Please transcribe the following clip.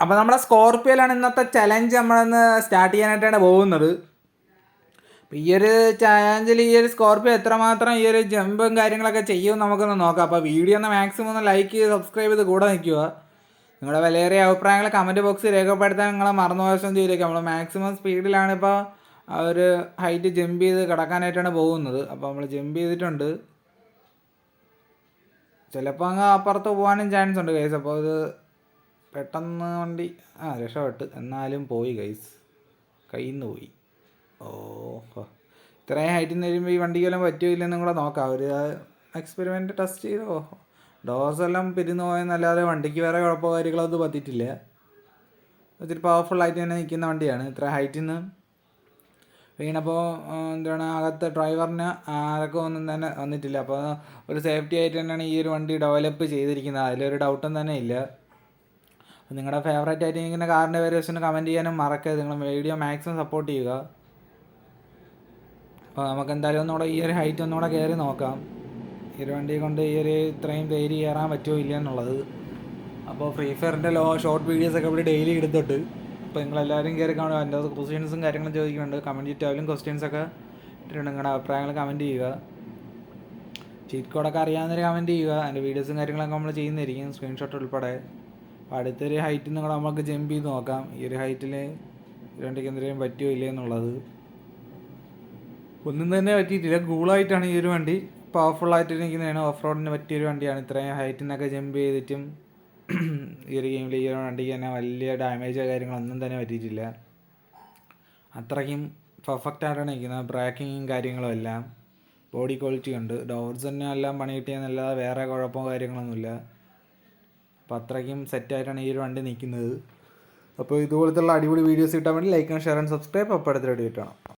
അപ്പോൾ നമ്മുടെ സ്കോർപ്പിയോയിലാണ് ഇന്നത്തെ ചലഞ്ച് നമ്മളൊന്ന് സ്റ്റാർട്ട് ചെയ്യാനായിട്ടാണ് പോകുന്നത്. അപ്പോൾ ഈ ഒരു ചലഞ്ചിൽ ഈ ഒരു സ്കോർപ്പിയോ എത്രമാത്രം ഈ ഒരു ജമ്പും കാര്യങ്ങളൊക്കെ ചെയ്യുമെന്ന് നമുക്കൊന്ന് നോക്കാം. അപ്പോൾ വീഡിയോ ഒന്ന് മാക്സിമം ഒന്ന് ലൈക്ക് ചെയ്ത് സബ്സ്ക്രൈബ് ചെയ്ത് കൂടെ നിൽക്കുക. നിങ്ങളുടെ വിലയേറിയ അഭിപ്രായങ്ങൾ കമന്റ് ബോക്സിൽ രേഖപ്പെടുത്താൻ നിങ്ങളെ മറന്നുപോശം ചെയ്തേക്കാം നമ്മൾ മാക്സിമം സ്പീഡിലാണ് ഇപ്പോൾ ആ ഒരു ഹൈറ്റ് ജമ്പ് ചെയ്ത് കിടക്കാനായിട്ടാണ് പോകുന്നത്. അപ്പോൾ നമ്മൾ ജമ്പ് ചെയ്തിട്ടുണ്ട്. ചിലപ്പോൾ അങ്ങ് അപ്പുറത്ത് പോകാനും ചാൻസ് ഉണ്ട് കേസ് അപ്പോൾ ഇത് പെട്ടെന്ന് വണ്ടി ആ രക്ഷപ്പെട്ട്. എന്നാലും പോയി ഗൈസ് കയ്യിൽ നിന്ന് പോയി. ഓ ഹോ. ഇത്രയും ഹൈറ്റിൽ നിന്ന് വരുമ്പോൾ ഈ വണ്ടിക്കെല്ലാം പറ്റുമോ ഇല്ലെന്നും കൂടെ നോക്കാം. ഒരു എക്സ്പെരിമെന്റ് ടെസ്റ്റ് ചെയ്തോ? ഡോസ് എല്ലാം പിരിന്ന് പോയെന്നല്ലാതെ വണ്ടിക്ക് വേറെ കുഴപ്പമോ കാര്യങ്ങളോ ഒന്നും പറ്റിയിട്ടില്ല. ഒത്തിരി പവർഫുൾ ആയിട്ട് തന്നെ നിൽക്കുന്ന വണ്ടിയാണ്. ഇത്ര ഹൈറ്റിൽ നിന്ന് വീണപ്പോൾ എന്താണ് അകത്ത് ഡ്രൈവറിന് ആരൊക്കെ ഒന്നും തന്നെ വന്നിട്ടില്ല. അപ്പോൾ ഒരു സേഫ്റ്റി ആയിട്ട് തന്നെയാണ് ഈ ഒരു വണ്ടി ഡെവലപ്പ് ചെയ്തിരിക്കുന്നത്. അതിലൊരു ഡൗട്ടും തന്നെ ഇല്ല. നിങ്ങളുടെ ഫേവറേറ്റ് ആയിട്ട് ഇരിക്കുന്ന കാറിന്റെ വേരിയേഷൻ വെച്ചൊന്ന് കമന്റ് ചെയ്യാനും മറക്കരുത്. നിങ്ങൾ വീഡിയോ മാക്സിമം സപ്പോർട്ട് ചെയ്യുക. അപ്പോൾ നമുക്ക് എന്തായാലും ഒന്നുകൂടെ ഈ ഒരു ഹൈറ്റ് ഒന്നുകൂടെ കയറി നോക്കാം. ഈ ഒരു വണ്ടി കൊണ്ട് ഈ ഒരു ഇത്രയും തേരി കയറാൻ പറ്റുമോ ഇല്ല എന്നുള്ളത്. അപ്പോൾ ഫ്രീ ഫയറിന്റെ ലോ ഷോർട്ട് വീഡിയോസൊക്കെ ഇവിടെ ഡെയിലി എടുത്തിട്ട് അപ്പോൾ നിങ്ങളെല്ലാവരും കയറി കാണുക. എന്റെ ക്വസ്റ്റ്യൻസും കാര്യങ്ങളും ചോദിക്കുന്നുണ്ട്. കമന്റ് ചെയ്തിട്ടായാലും ക്വസ്റ്റ്യൻസൊക്കെ ഇട്ടിട്ടുണ്ട്. നിങ്ങളുടെ അഭിപ്രായങ്ങൾ കമന്റ് ചെയ്യുക. ചീറ്റ് കോഡൊക്കെ അറിയാവുന്നവർ കമന്റ് ചെയ്യുക. അതിന്റെ വീഡിയോസും കാര്യങ്ങളൊക്കെ നമ്മൾ ചെയ്യുന്നതായിരിക്കും. സ്ക്രീൻഷോട്ട് ഉൾപ്പെടെ. അടുത്തൊരു ഹൈറ്റിൽ കൂടെ നമുക്ക് ജമ്പ് ചെയ്ത് നോക്കാം. ഈ ഒരു ഹൈറ്റിൽ രണ്ട് കേന്ദ്രയും പറ്റുമോ ഇല്ലേ എന്നുള്ളത്. ഒന്നും തന്നെ പറ്റിയിട്ടില്ല. കൂളായിട്ടാണ് ഈ ഒരു വണ്ടി. പവർഫുള്ളായിട്ട് ആയിട്ട് നിൽക്കുന്നതാണ് ഓഫ് റോഡിന് പറ്റിയൊരു വണ്ടിയാണ്. ഇത്രയും ഹൈറ്റിൽ നിന്നൊക്കെ ജമ്പ് ചെയ്തിട്ടും ഈ ഒരു ഗെയിമിൽ ഈ ഒരു വണ്ടിക്ക് തന്നെ വലിയ ഡാമേജോ കാര്യങ്ങളൊന്നും തന്നെ പറ്റിയിട്ടില്ല. അത്രയ്ക്കും പെർഫെക്റ്റ് ആയിട്ടാണ് നിൽക്കുന്നത്. ബ്രേക്കിങ്ങും കാര്യങ്ങളും എല്ലാം. ബോഡി ക്വാളിറ്റി ഉണ്ട്. ഡോർസ് തന്നെ എല്ലാം പണി കിട്ടിയെന്നല്ലാതെ വേറെ കുഴപ്പമോ കാര്യങ്ങളൊന്നുമില്ല. അപ്പോൾ അത്രയ്ക്കും സെറ്റായിട്ടാണ് ഈ ഒരു വണ്ടി നിൽക്കുന്നത് അപ്പോൾ ഇതുപോലത്തുള്ള അടിപൊളി വീഡിയോസ് കിട്ടാൻ വേണ്ടി like and share and subscribe അപ്പോൾ അടുത്ത കിട്ടണം